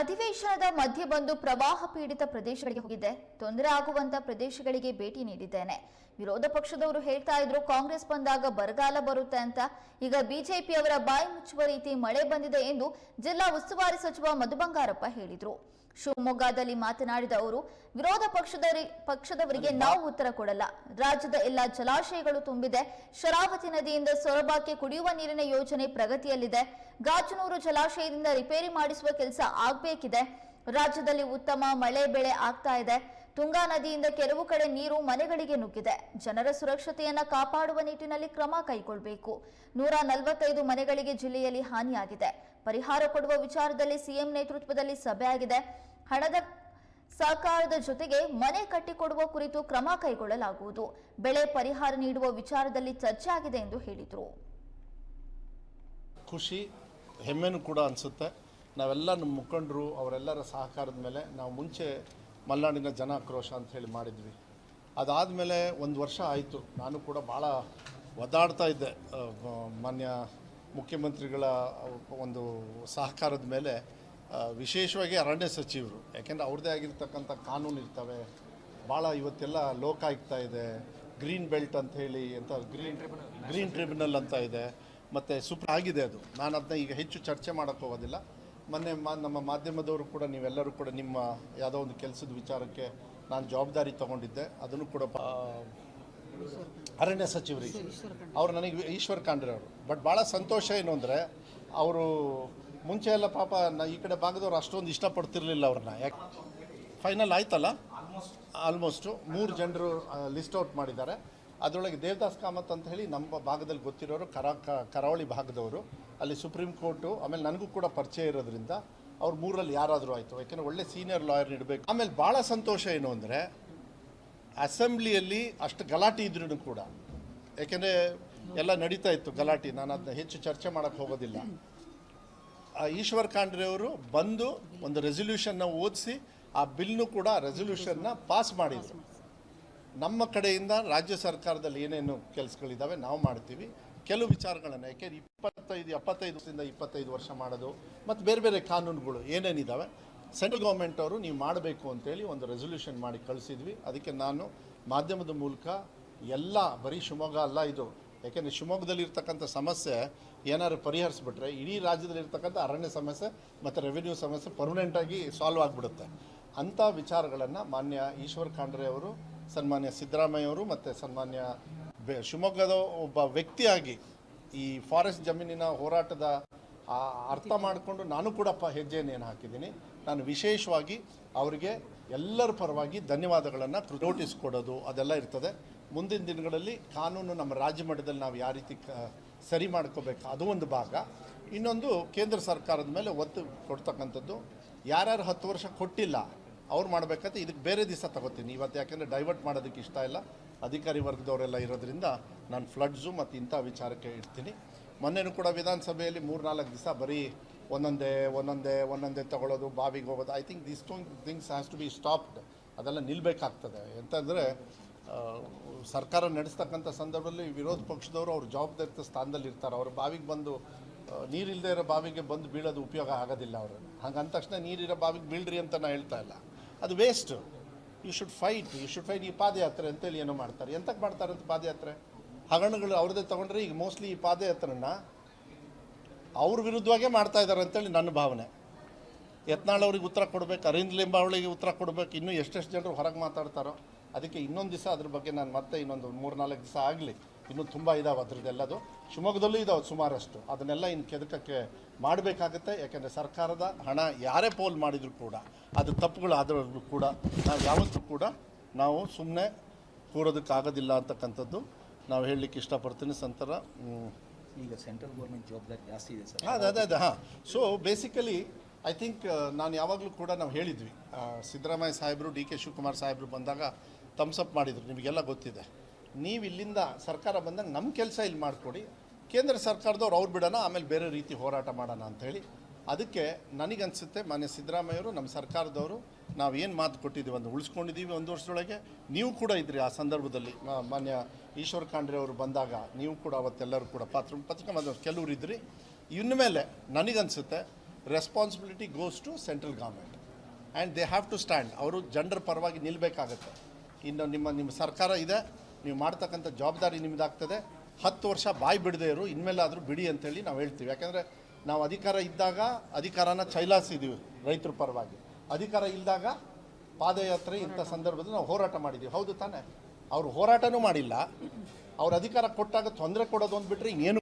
ಅಧಿವೇಶನದ ಮಧ್ಯೆ ಬಂದು ಪ್ರವಾಹ ಪೀಡಿತ ಪ್ರದೇಶಗಳಿಗೆ ಹೋಗಿದ್ದೆ ತೊಂದರೆ ಆಗುವಂತ ಪ್ರದೇಶಗಳಿಗೆ ಭೇಟಿ ನೀಡಿದ್ದೇನೆ. ವಿರೋಧ ಪಕ್ಷದವರು ಹೇಳ್ತಾ ಇದ್ರು, ಕಾಂಗ್ರೆಸ್ ಬಂದಾಗ ಬರಗಾಲ ಬರುತ್ತೆ ಅಂತ. ಈಗ ಬಿಜೆಪಿಯವರ ಬಾಯಿ ಮುಚ್ಚುವ ರೀತಿ ಮಳೆ ಬಂದಿದೆ ಎಂದು ಜಿಲ್ಲಾ ಉಸ್ತುವಾರಿ ಸಚಿವ ಮಧು ಬಂಗಾರಪ್ಪ ಹೇಳಿದ್ರು. ಶಿವಮೊಗ್ಗದಲ್ಲಿ ಮಾತನಾಡಿದ ಅವರು ವಿರೋಧ ಪಕ್ಷದ ಪಕ್ಷದವರಿಗೆ ನಾವು ಉತ್ತರ ಕೊಡಲ್ಲ. ರಾಜ್ಯದ ಎಲ್ಲ ಜಲಾಶಯಗಳು ತುಂಬಿದೆ. ಶರಾವತಿ ನದಿಯಿಂದ ಸೊರಬಕ್ಕೆ ಕುಡಿಯುವ ನೀರಿನ ಯೋಜನೆ ಪ್ರಗತಿಯಲ್ಲಿದೆ. ಗಾಜನೂರು ಜಲಾಶಯದಿಂದ ರಿಪೇರಿ ಮಾಡಿಸುವ ಕೆಲಸ ಆಗ್ಬೇಕಿದೆ. ರಾಜ್ಯದಲ್ಲಿ ಉತ್ತಮ ಮಳೆ ಬೆಳೆ ಆಗ್ತಾ ಇದೆ. ತುಂಗಾ ನದಿಯಿಂದ ಕೆಲವು ಕಡೆ ನೀರು ಮನೆಗಳಿಗೆ ನುಗ್ಗಿದೆ. ಜನರ ಸುರಕ್ಷತೆಯನ್ನ ಕಾಪಾಡುವ ನಿಟ್ಟಿನಲ್ಲಿ ಕ್ರಮ ಕೈಗೊಳ್ಳಬೇಕು ನೂರ ನಲವತ್ತೈದು ಮನೆಗಳಿಗೆ ಜಿಲ್ಲೆಯಲ್ಲಿ ಹಾನಿಯಾಗಿದೆ. ಪರಿಹಾರ ಕೊಡುವ ವಿಚಾರದಲ್ಲಿ ಸಿಎಂ ನೇತೃತ್ವದಲ್ಲಿ ಸಭೆ ಆಗಿದೆ. ಹಣದ ಸಹಕಾರದ ಜೊತೆಗೆ ಮನೆ ಕಟ್ಟಿಕೊಡುವ ಕುರಿತು ಕ್ರಮ ಕೈಗೊಳ್ಳಲಾಗುವುದು. ಬೆಳೆ ಪರಿಹಾರ ನೀಡುವ ವಿಚಾರದಲ್ಲಿ ಚರ್ಚೆ ಆಗಿದೆ ಎಂದು ಹೇಳಿದರು. ಖುಷಿ, ಹೆಮ್ಮೆನೂ ಕೂಡ ಅನಿಸುತ್ತೆ. ನಾವೆಲ್ಲ ನಮ್ಮ ಮುಖಂಡರು, ಅವರೆಲ್ಲರ ಸಹಕಾರದ ಮೇಲೆ ನಾವು ಮುಂಚೆ ಮಲೆನಾಡಿನ ಜನಾಕ್ರೋಶ ಅಂತ ಹೇಳಿ ಮಾಡಿದ್ವಿ. ಅದಾದಮೇಲೆ ಒಂದು ವರ್ಷ ಆಯಿತು. ನಾನು ಕೂಡ ಭಾಳ ಒದ್ದಾಡ್ತಾ ಇದ್ದೆ. ಮಾನ್ಯ ಮುಖ್ಯಮಂತ್ರಿಗಳ ಒಂದು ಸಹಕಾರದ ಮೇಲೆ ವಿಶೇಷವಾಗಿ ಅರಣ್ಯ ಸಚಿವರು. ಯಾಕೆಂದರೆ ಅವ್ರದ್ದೇ ಆಗಿರ್ತಕ್ಕಂಥ ಕಾನೂನು ಇರ್ತವೆ. ಭಾಳ ಇವತ್ತೆಲ್ಲ ಲೋಕಾಯುಕ್ತ ಇದೆ. ಗ್ರೀನ್ ಬೆಲ್ಟ್ ಅಂತ ಹೇಳಿ ಅಂತ ಗ್ರೀನ್ ಗ್ರೀನ್ ಟ್ರಿಬ್ಯುನಲ್ ಅಂತ ಇದೆ. ಮತ್ತು ಸೂಪರ್ ಆಗಿದೆ ಅದು. ನಾನು ಅದನ್ನ ಈಗ ಹೆಚ್ಚು ಚರ್ಚೆ ಮಾಡೋಕ್ಕೆ ಹೋಗೋದಿಲ್ಲ. ಮೊನ್ನೆ ಮಾ ನಮ್ಮ ಮಾಧ್ಯಮದವರು ಕೂಡ ನೀವೆಲ್ಲರೂ ಕೂಡ ನಿಮ್ಮ ಯಾವುದೋ ಒಂದು ಕೆಲಸದ ವಿಚಾರಕ್ಕೆ ನಾನು ಜವಾಬ್ದಾರಿ ತಗೊಂಡಿದ್ದೆ. ಅದನ್ನು ಕೂಡ ಅರಣ್ಯ ಸಚಿವರಿಗೆ. ಅವರು ನನಗೆ ಈಶ್ವರ್ ಖಾಂಡ್ರೆ ಅವರು. ಬಟ್ ಭಾಳ ಸಂತೋಷ ಏನು ಅಂದರೆ ಅವರು ಮುಂಚೆ ಎಲ್ಲ ಪಾಪ ನ ಈ ಕಡೆ ಭಾಗದವ್ರು ಅಷ್ಟೊಂದು ಇಷ್ಟಪಡ್ತಿರ್ಲಿಲ್ಲ ಅವ್ರನ್ನ. ಯಾಕೆ ಫೈನಲ್ ಆಯ್ತಲ್ಲ? ಆಲ್ಮೋಸ್ಟು ಮೂರು ಜನರು ಲಿಸ್ಟ್ ಔಟ್ ಮಾಡಿದ್ದಾರೆ. ಅದರೊಳಗೆ ದೇವದಾಸ್ ಕಾಮತ್ ಅಂತ ಹೇಳಿ ನಮ್ಮ ಭಾಗದಲ್ಲಿ ಗೊತ್ತಿರೋರು ಕರ ಕರಾವಳಿ ಭಾಗದವರು. ಅಲ್ಲಿ ಸುಪ್ರೀಂ ಕೋರ್ಟು, ಆಮೇಲೆ ನನಗೂ ಕೂಡ ಪರಿಚಯ ಇರೋದ್ರಿಂದ ಅವ್ರ ಮೂರಲ್ಲಿ ಯಾರಾದರೂ ಆಯಿತು. ಯಾಕೆಂದರೆ ಒಳ್ಳೆ ಸೀನಿಯರ್ ಲಾಯರ್ ಇಡಬೇಕು ಆಮೇಲೆ ಭಾಳ ಸಂತೋಷ ಏನು ಅಂದರೆ ಅಸೆಂಬ್ಲಿಯಲ್ಲಿ ಅಷ್ಟು ಗಲಾಟೆ ಇದ್ರೂ ಕೂಡ, ಯಾಕೆಂದರೆ ಎಲ್ಲ ನಡೀತಾ ಇತ್ತು ಗಲಾಟೆ. ನಾನು ಅದನ್ನ ಹೆಚ್ಚು ಚರ್ಚೆ ಮಾಡೋಕ್ಕೆ ಹೋಗೋದಿಲ್ಲ. ಈಶ್ವರ್ ಖಾಂಡ್ರೆ ಅವರು ಬಂದು ಒಂದು ರೆಸೊಲ್ಯೂಷನ್ನ ಓದಿಸಿ, ಆ ಬಿಲ್ನು ಕೂಡ ರೆಸೊಲ್ಯೂಷನ್ನ ಪಾಸ್ ಮಾಡಿದರು. ನಮ್ಮ ಕಡೆಯಿಂದ ರಾಜ್ಯ ಸರ್ಕಾರದಲ್ಲಿ ಏನೇನು ಕೆಲಸಗಳಿದ್ದಾವೆ ನಾವು ಮಾಡ್ತೀವಿ. ಕೆಲವು ವಿಚಾರಗಳನ್ನು ಯಾಕೆಂದ್ರೆ ಇಪ್ಪತ್ತೈದು, ಎಪ್ಪತ್ತೈದು ವರ್ಷದಿಂದ ಇಪ್ಪತ್ತೈದು ವರ್ಷ ಮಾಡೋದು, ಮತ್ತು ಬೇರೆ ಬೇರೆ ಕಾನೂನುಗಳು ಏನೇನಿದ್ದಾವೆ ಸೆಂಟ್ರಲ್ ಗೌರ್ಮೆಂಟ್ ಅವರು ನೀವು ಮಾಡಬೇಕು ಅಂತೇಳಿ ಒಂದು ರೆಸೊಲ್ಯೂಷನ್ ಮಾಡಿ ಕಳಿಸಿದ್ವಿ. ಅದಕ್ಕೆ ನಾನು ಮಾಧ್ಯಮದ ಮೂಲಕ ಎಲ್ಲ, ಬರೀ ಶಿವಮೊಗ್ಗ ಅಲ್ಲ ಇದು, ಯಾಕೆಂದರೆ ಶಿವಮೊಗ್ಗದಲ್ಲಿರ್ತಕ್ಕಂಥ ಸಮಸ್ಯೆ ಏನಾದ್ರು ಪರಿಹರಿಸ್ಬಿಟ್ರೆ, ಇಡೀ ರಾಜ್ಯದಲ್ಲಿ ಇರ್ತಕ್ಕಂಥ ಅರಣ್ಯ ಸಮಸ್ಯೆ ಮತ್ತು ರೆವಿನ್ಯೂ ಸಮಸ್ಯೆ ಪರ್ಮನೆಂಟಾಗಿ ಸಾಲ್ವ್ ಆಗಿಬಿಡುತ್ತೆ. ಅಂಥ ವಿಚಾರಗಳನ್ನು ಮಾನ್ಯ ಈಶ್ವರ್ ಖಾಂಡ್ರೆ ಅವರು ಸನ್ಮಾನ್ಯ ಸಿದ್ದರಾಮಯ್ಯ ಅವರು ಮತ್ತು ಸನ್ಮಾನ್ಯ ಬೆ ಶಿವಮೊಗ್ಗದ ಒಬ್ಬ ವ್ಯಕ್ತಿಯಾಗಿ ಈ ಫಾರೆಸ್ಟ್ ಜಮೀನಿನ ಹೋರಾಟದ ಅರ್ಥ ಮಾಡಿಕೊಂಡು ನಾನು ಕೂಡ ಪ ಹೆಜ್ಜೆಯನ್ನು ಹಾಕಿದ್ದೀನಿ. ನಾನು ವಿಶೇಷವಾಗಿ ಅವರಿಗೆ ಎಲ್ಲರ ಪರವಾಗಿ ಧನ್ಯವಾದಗಳನ್ನು ನೋಟಿಸ್ ಕೊಡೋದು ಅದೆಲ್ಲ ಇರ್ತದೆ. ಮುಂದಿನ ದಿನಗಳಲ್ಲಿ ಕಾನೂನು ನಮ್ಮ ರಾಜ್ಯ ಮಟ್ಟದಲ್ಲಿ ನಾವು ಯಾವ ರೀತಿ ಸರಿ ಮಾಡ್ಕೋಬೇಕು ಅದು ಒಂದು ಭಾಗ. ಇನ್ನೊಂದು ಕೇಂದ್ರ ಸರ್ಕಾರದ ಮೇಲೆ ಒತ್ತು ಕೊಡ್ತಕ್ಕಂಥದ್ದು ಯಾರ್ಯಾರು ಹತ್ತು ವರ್ಷ ಕೊಟ್ಟಿಲ್ಲ ಅವ್ರು ಮಾಡಬೇಕಂತ ಇದಕ್ಕೆ ಬೇರೆ ದಿವಸ ತಗೋತೀನಿ. ಇವತ್ತು ಯಾಕೆಂದರೆ ಡೈವರ್ಟ್ ಮಾಡೋದಕ್ಕೆ ಇಷ್ಟ ಇಲ್ಲ. ಅಧಿಕಾರಿ ವರ್ಗದವರೆಲ್ಲ ಇರೋದ್ರಿಂದ ನಾನು ಫ್ಲಡ್ಸು ಮತ್ತು ಇಂಥ ವಿಚಾರಕ್ಕೆ ಇಡ್ತೀನಿ ಮೊನ್ನೆನೂ ಕೂಡ ವಿಧಾನಸಭೆಯಲ್ಲಿ ಮೂರು ನಾಲ್ಕು ದಿವಸ ಬರೀ ಒಂದೊಂದೇ ಒಂದೊಂದೇ ಒಂದೊಂದೇ ತಗೊಳ್ಳೋದು, ಬಾವಿಗೆ ಹೋಗೋದು. I think this two things has to be stopped ಅದೆಲ್ಲ ನಿಲ್ಲಬೇಕಾಗ್ತದೆ ಎಂತಂದರೆ ಸರ್ಕಾರ ನಡೆಸ್ತಕ್ಕಂಥ ಸಂದರ್ಭದಲ್ಲಿ ವಿರೋಧ ಪಕ್ಷದವರು ಅವ್ರ ಜವಾಬ್ದಾರಿತ ಸ್ಥಾನದಲ್ಲಿ ಇರ್ತಾರೆ. ಅವ್ರ ಬಾವಿಗೆ ಬಂದು ನೀರಿಲ್ಲದೆ ಇರೋ ಬಾವಿಗೆ ಬಂದು ಬೀಳೋದು ಉಪಯೋಗ ಆಗೋದಿಲ್ಲ ಅವರು. ಹಂಗೆ ಅಂದ ತಕ್ಷಣ ನೀರಿರೋ ಬಾವಿಗೆ ಬೀಳ್ರಿ ಅಂತ ನಾನು ಹೇಳ್ತಾ ಇಲ್ಲ. ಅದು waste you should fight you should fight ಈ ಪಾದಯಾತ್ರೆ ಅಂತೇಳಿ ಏನೋ ಮಾಡ್ತಾರೆ. ಎಂತಕ್ಕೆ ಮಾಡ್ತಾರೆ ಅಂತ ಪಾದಯಾತ್ರೆ? ಹಗರಣಗಳು ಅವ್ರದ್ದೇ ತೊಗೊಂಡ್ರೆ ಈಗ ಮೋಸ್ಟ್ಲಿ ಈ ಪಾದಯಾತ್ರೆನ ಅವ್ರ ವಿರುದ್ಧವಾಗೇ ಮಾಡ್ತಾ ಇದ್ದಾರೆ ಅಂತೇಳಿ ನನ್ನ ಭಾವನೆ. ಯತ್ನಾಳ್ ಅವ್ರಿಗೆ ಉತ್ತರ ಕೊಡಬೇಕು, ಅರವಿಂದ್ ಲಿಂಬಾವಳಿಗೆ ಉತ್ತರ ಕೊಡಬೇಕು. ಇನ್ನೂ ಎಷ್ಟೆಷ್ಟು ಜನರು ಹೊರಗೆ ಮಾತಾಡ್ತಾರೋ, ಅದಕ್ಕೆ ಇನ್ನೊಂದು ದಿವಸ ಅದ್ರ ಬಗ್ಗೆ ನಾನು ಮತ್ತೆ ಇನ್ನೊಂದು ಮೂರು ನಾಲ್ಕು ದಿವಸ ಆಗಲಿ. ಇನ್ನೂ ತುಂಬ ಇದಾವೆ ಅದ್ರದ್ದೆಲ್ಲದು ಶಿವಮೊಗ್ಗದಲ್ಲೂ ಇದಾವೆ ಸುಮಾರಷ್ಟು. ಅದನ್ನೆಲ್ಲ ಇನ್ನು ಕೆದಕಕ್ಕೆ ಮಾಡಬೇಕಾಗತ್ತೆ. ಯಾಕೆಂದರೆ ಸರ್ಕಾರದ ಹಣ ಯಾರೇ ಪೋಲ್ ಮಾಡಿದರೂ ಕೂಡ ಅದು ತಪ್ಪುಗಳು ಆದರೂ ಕೂಡ ನಾವು ಯಾವತ್ತೂ ಕೂಡ ನಾವು ಸುಮ್ಮನೆ ಕೂರೋದಕ್ಕಾಗೋದಿಲ್ಲ ಅಂತಕ್ಕಂಥದ್ದು ನಾವು ಹೇಳಲಿಕ್ಕೆ ಇಷ್ಟಪಡ್ತೀನಿ. ಸಂತರ ಈಗ ಸೆಂಟ್ರಲ್ ಗೌರ್ಮೆಂಟ್ ಜವಾಬ್ದಾರಿ ಜಾಸ್ತಿ ಇದೆ ಸರ್. ಅದೇ ಅದೇ ಅದೇ ಹಾಂ. ಸೊ ಬೇಸಿಕಲಿ ಐ ಥಿಂಕ್ ನಾನು ಯಾವಾಗಲೂ ಕೂಡ ನಾವು ಹೇಳಿದ್ವಿ. ಸಿದ್ದರಾಮಯ್ಯ ಸಾಹೇಬರು ಡಿ ಕೆ ಶಿವಕುಮಾರ್ ಸಾಹೇಬರು ಬಂದಾಗ ಥಮ್ಸಪ್ ಮಾಡಿದರು. ನಿಮಗೆಲ್ಲ ಗೊತ್ತಿದೆ. ನೀವು ಇಲ್ಲಿಂದ ಸರ್ಕಾರ ಬಂದಾಗ ನಮ್ಮ ಕೆಲಸ ಇಲ್ಲಿ ಮಾಡಿಕೊಡಿ, ಕೇಂದ್ರ ಸರ್ಕಾರದವ್ರು ಅವ್ರು ಬಿಡೋಣ, ಆಮೇಲೆ ಬೇರೆ ರೀತಿ ಹೋರಾಟ ಮಾಡೋಣ ಅಂಥೇಳಿ ಅದಕ್ಕೆ ನನಗನ್ಸುತ್ತೆ, ಮಾನ್ಯ ಸಿದ್ದರಾಮಯ್ಯವರು ನಮ್ಮ ಸರ್ಕಾರದವರು, ನಾವು ಏನು ಮಾತು ಕೊಟ್ಟಿದ್ದೀವಿ ಒಂದು ಉಳಿಸ್ಕೊಂಡಿದ್ದೀವಿ ಒಂದು ವರ್ಷದೊಳಗೆ. ನೀವು ಕೂಡ ಇದ್ರಿ ಆ ಸಂದರ್ಭದಲ್ಲಿ ಮಾನ್ಯ ಈಶ್ವರ್ ಖಾಂಡ್ರೆ ಅವರು ಬಂದಾಗ, ನೀವು ಕೂಡ ಅವತ್ತೆಲ್ಲರೂ ಕೂಡ ಪಾತ್ರ, ಪತ್ರಿಕ ಕೆಲವರು ಇದ್ರಿ. ಇನ್ನು ಮೇಲೆ ನನಗನ್ಸುತ್ತೆ responsibility goes to central government and they have to stand ಅವರು ಜನರ ಪರವಾಗಿ ನಿಲ್ಲಬೇಕಾಗತ್ತೆ ಇನ್ನು ನಿಮ್ಮ ನಿಮ್ಮ ಸರ್ಕಾರ ಇದೆ ನೀವು ಮಾಡ್ತಕ್ಕಂಥ ಜವಾಬ್ದಾರಿ ನಿಮ್ಮದಾಗ್ತದೆ ಹತ್ತು ವರ್ಷ ಬಾಯಿ ಬಿಡದೇ ಇರು, ಇನ್ಮೇಲಾದರೂ ಬಿಡಿ ಅಂತೇಳಿ ನಾವು ಹೇಳ್ತೀವಿ. ಯಾಕೆಂದರೆ ನಾವು ಅಧಿಕಾರ ಇದ್ದಾಗ ಅಧಿಕಾರನ ಚೈಲಾಯಿಸಿದ್ದೀವಿ ರೈತರ ಪರವಾಗಿ. ಅಧಿಕಾರ ಇಲ್ಲದಾಗ ಪಾದಯಾತ್ರೆ ಇಂಥ ಸಂದರ್ಭದಲ್ಲಿ ನಾವು ಹೋರಾಟ ಮಾಡಿದ್ದೀವಿ ಹೌದು ತಾನೆ. ಅವರು ಹೋರಾಟನೂ ಮಾಡಿಲ್ಲ. ಅವ್ರ ಅಧಿಕಾರ ಕೊಟ್ಟಾಗ ತೊಂದರೆ ಕೊಡೋದು ಅಂದ್ಬಿಟ್ರೆ ಇನ್ನೇನು